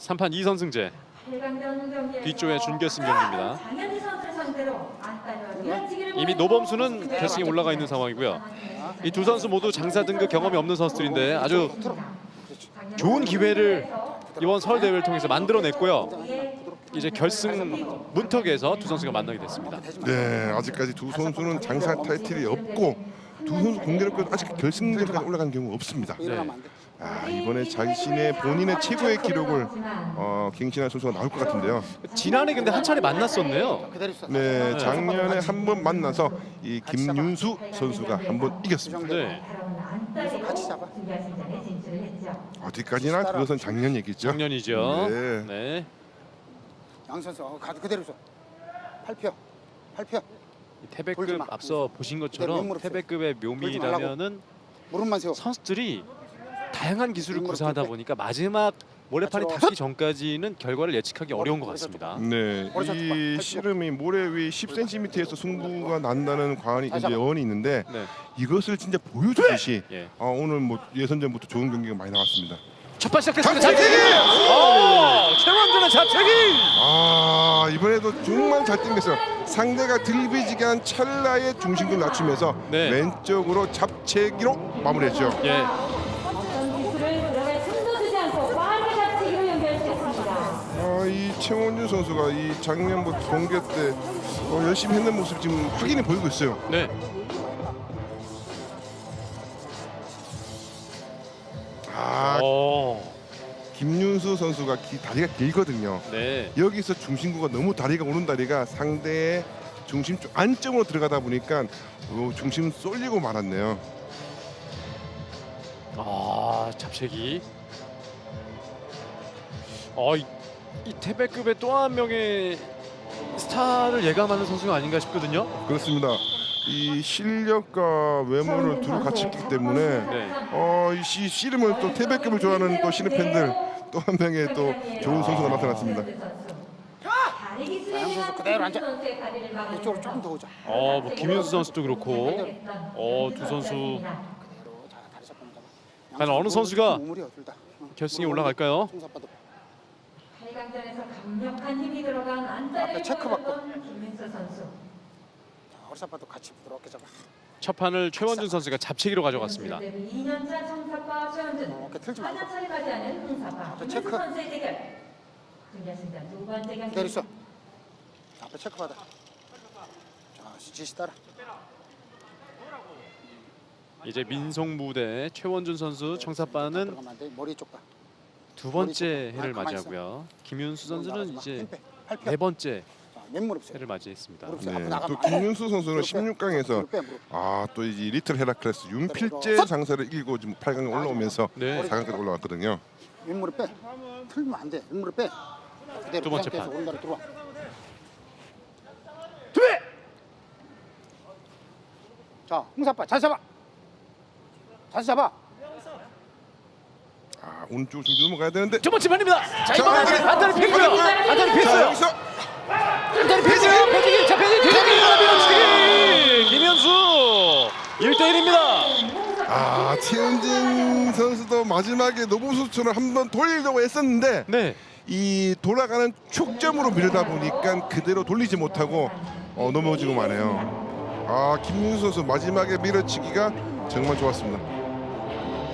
3판 2선 승제 뒤쪽에 준결승 경기입니다. 이미 노범수는 결승에 올라가 있는 상황이고요. 이 두 선수 모두 장사 등급 경험이 없는 선수들인데 아주 좋은 기회를 이번 서울 대회를 통해서 만들어냈고요. 이제 결승 문턱에서 두 선수가 만나게 됐습니다. 네, 아직까지 두 선수는 장사 타이틀이 없고 두 선수 공교롭게도 아직 결승전까지 올라간 경우 없습니다. 네. 아, 이번에 자신의 본인의 최고의 기록을 어, 갱신할 선수가 나올 것 같은데요. 지난해 근데 한 차례 만났었네요. 있어. 네, 작년에 한 번 만나서 이 김윤수 선수가 한 번 이겼습니다. 네. 같이 잡아. 어디까지나 그것은 작년 얘기죠. 작년이죠. 네. 네. 양 선수 어, 가드 그대로. 팔표. 이 돌지 태백급 마. 앞서 보신 것처럼 왼무릎 태백급의 묘미라면은 무릎만 세워. 선수들이 다양한 기술을 구사하다. 보니까 마지막 모래판이. 닿기 전까지는 결과를 예측하기 어려운 것 같습니다. 네. 이팔 씨름이 모래 위 10cm에서 승부가 난다는 관이 다시 이제. 언이 있는데 네. 이것을 진짜 보여주듯이 예. 어, 오늘 뭐 예선전부터 좋은 경기가 많이 나왔습니다. 첫 판 시작됐습니다. 잡채기! 오! 최원준의 잡채기! 아 이번에도 정말 잘 땡겼어요. 상대가 들비지게 한 찰나의 중심을 낮추면서 네. 왼쪽으로 잡채기로 마무리했죠. 예. 어떤 기술을 들어갈 틈도 주지 않고 빠르게 잡치기로 연결시켰습니다. 아, 이 최원준 선수가 이 작년 뭐 동계 때 어, 열심히 했는 모습 지금 확인이 보이고 있어요. 네. 아 오. 김윤수 선수가 기- 다리가 길거든요. 네. 여기서 중심구가 너무 다리가 오는 다리가 상대의 중심 쪽 안쪽으로 들어가다 보니까 어, 중심 쏠리고 말았네요. 아, 잡채기. 어, 이, 이 태백급의 또 한 명의 스타를 예감하는 선수가 아닌가 싶거든요. 그렇습니다. 이 실력과 외모를 두루 같이 있기 때문에 네. 어, 이 씨, 씨름을 또 태백급을 좋아하는 또 씨름 팬들 또 한 명의 또 좋은 선수가 나타났습니다. 선수 그대로 앉아. 이쪽으로 조금 더 오자. 어, 뭐 김윤수 선수도 그렇고, 어, 두 선수 과연 어느 선수 선수가 둘. 결승에 올라갈까요? 8강전에서 강력한 힘이 들어간 안다리를 체크 받고. 김민수 선수. 자, 어리사빠도 같이 부드럽게 잡아. 첫 판을 최원준 선수가 잡채기로 가져갔습니다. 2년차 청사파 최원준. 어, 틀지 말고. 하나차례 가지하는 홍사파. 자, 김민수 체크. 선수의 대결. 준결승전 두 번째 경기. 그대로 있어. 자, 앞에 체크 받아. 자, 지시 따라. 이제 민송무 대 최원준 선수 돼. 머리 쪽 봐. 두 번째. 해를 맞이하고요. 김윤수 선수는. 이제. 네 번째. 해를 맞이했습니다. 네, 또. 김윤수 선수는 무릎 빼. 16강에서 무릎 빼, 무릎. 아또 이 리틀 헤라클레스 윤필재 장사를 이기고 지금 8강에 올라오면서 네. 4강까지 올라왔거든요. 왼무릎 빼. 틀면 안 돼. 왼무릎 빼. 그대로 두 번째 판. 오른다리 들어와. 자, 홍사빠 잘 잡아. 잘 잡아. 아 오른쪽으로 좀 넘어가야 되는데 두 번째 판입니다. 자, 자, 이번에 안다리. 안다리 폈고요. 안다리 자 폈어요. 여기서 안다리 폈어요. 펴지기. 자, 펴지기. 뒤집기. 밀어치기. 김현수 1대1입니다. 아 최은진 선수도 마지막에 노부수처럼 한번 돌리려고 했었는데 네. 이 돌아가는 축점으로 밀다 보니까 그대로 돌리지 못하고 어, 넘어지고 마네요. 아 김윤수 선수 마지막에 밀어치기가 정말 좋았습니다.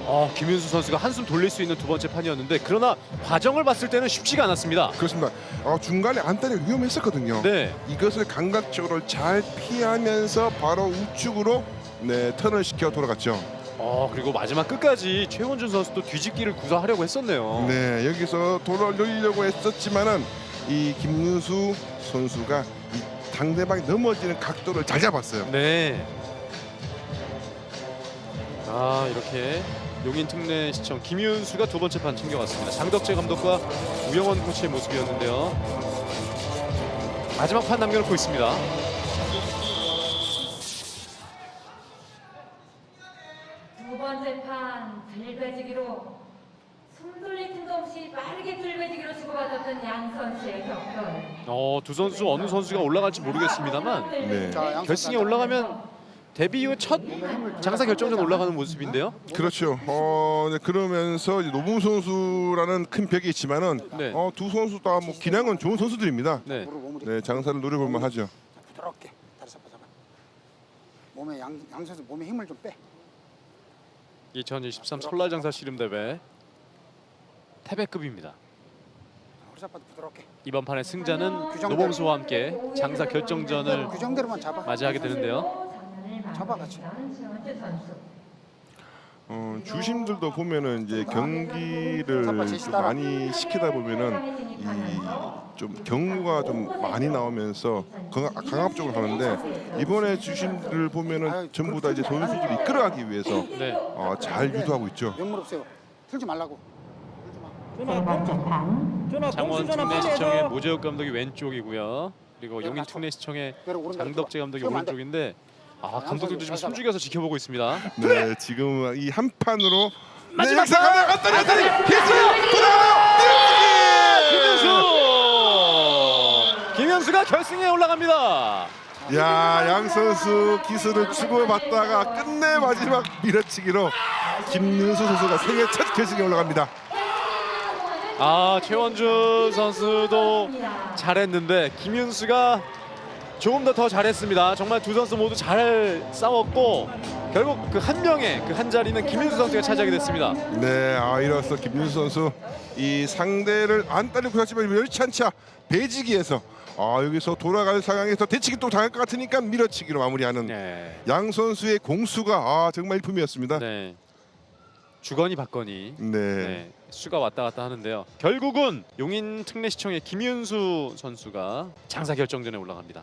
어, 김윤수 선수가 한숨 돌릴 수 있는 두 번째 판이었는데 그러나 과정을 봤을 때는 쉽지가 않았습니다. 그렇습니다. 어, 중간에 안달이 위험했었거든요. 네. 이것을 감각적으로 잘 피하면서 바로 우측으로 네 턴을 시켜 돌아갔죠. 어, 그리고 마지막 끝까지 최원준 선수도 뒤집기를 구사하려고 했었네요. 네 여기서 돌아올리려고 했었지만은 이 김윤수 선수가 이 상대방이 넘어지는 각도를 잘 잡았어요. 네. 아 이렇게 용인 특례 시청 김윤수가 두 번째 판 챙겨갔습니다. 장덕재 감독과 우영원 코치의 모습이었는데요. 마지막 판 남겨놓고 있습니다. 두 번째 판 들배지기로 숨 돌릴 틈도 없이 빠르게 들배지기로 주고받았던 양 선수의 격돌. 어, 두 선수 어느 선수가 올라갈지 모르겠습니다만 네. 결승에 올라가면 데뷔 이후 첫 장사 결정전 올라가는 모습인데요. 그렇죠. 어, 네, 그러면서 이제 노범 선수라는 큰 벽이 있지만은 네. 어, 두 선수 다 뭐 기량은 좋은 선수들입니다. 네. 네, 장사를 노려볼 만하죠. 부드럽게 다리 잡아 잡아. 몸에 양 양선수 몸에 힘을 좀 빼. 2023 설날 장사 씨름 대회 태백급입니다. 허리 잡아도 부드럽게. 이번 판의 승자는 규정대로. 노범수와 함께 장사 결정전을 규정대로만 잡아. 맞이하게 되는데요. 잡아, 같이. 최원재 선수. 어, 주심들도 보면은 이제 경기를 좀 많이 시키다 보면은 이 좀 경고가 좀 많이 나오면서 강압, 강압적으로 하는데 이번에 주심들을 보면은 전부 다 이제 선수들이 이끌어가기 위해서 네. 어, 잘 유도하고 있죠. 옆무릎 세워. 틀지 말라고. 장원 특례시청의 모재욱 감독이 왼쪽이고요. 그리고 용인 특례시청의 장덕재 감독이. 오른쪽인데 아 감독들도 지금 숨죽여서 지켜보고 있습니다. 네, 지금 이 한 판으로 마지막 네, 가다 갔다리 갔다리 됐어요. 또 나가요. 김현수! 김현수가 결승에 올라갑니다. 야, 양 선수 기술을 주고받다가 끝내 마지막 밀어치기로 김윤수 선수가 생애 첫 결승에 올라갑니다. 아 최원주 선수도 잘했는데 김윤수가 조금 더 더 잘했습니다. 정말 두 선수 모두 잘 싸웠고 결국 그 한 명의 그 한 자리는 김윤수 선수가 차지하게 됐습니다. 네, 아 이로써 김윤수 선수 이 상대를 안 따르고 여의치 않자 배지기에서 아 여기서 돌아갈 상황에서 대치기 또 당할 것 같으니까 밀어치기로 마무리하는 네. 양 선수의 공수가 아 정말 일품이었습니다. 네. 네. 주거니 받거니 네. 수가 왔다 갔다 하는데요. 결국은 용인 특례시청의 김윤수 선수가 장사 결정전에 올라갑니다.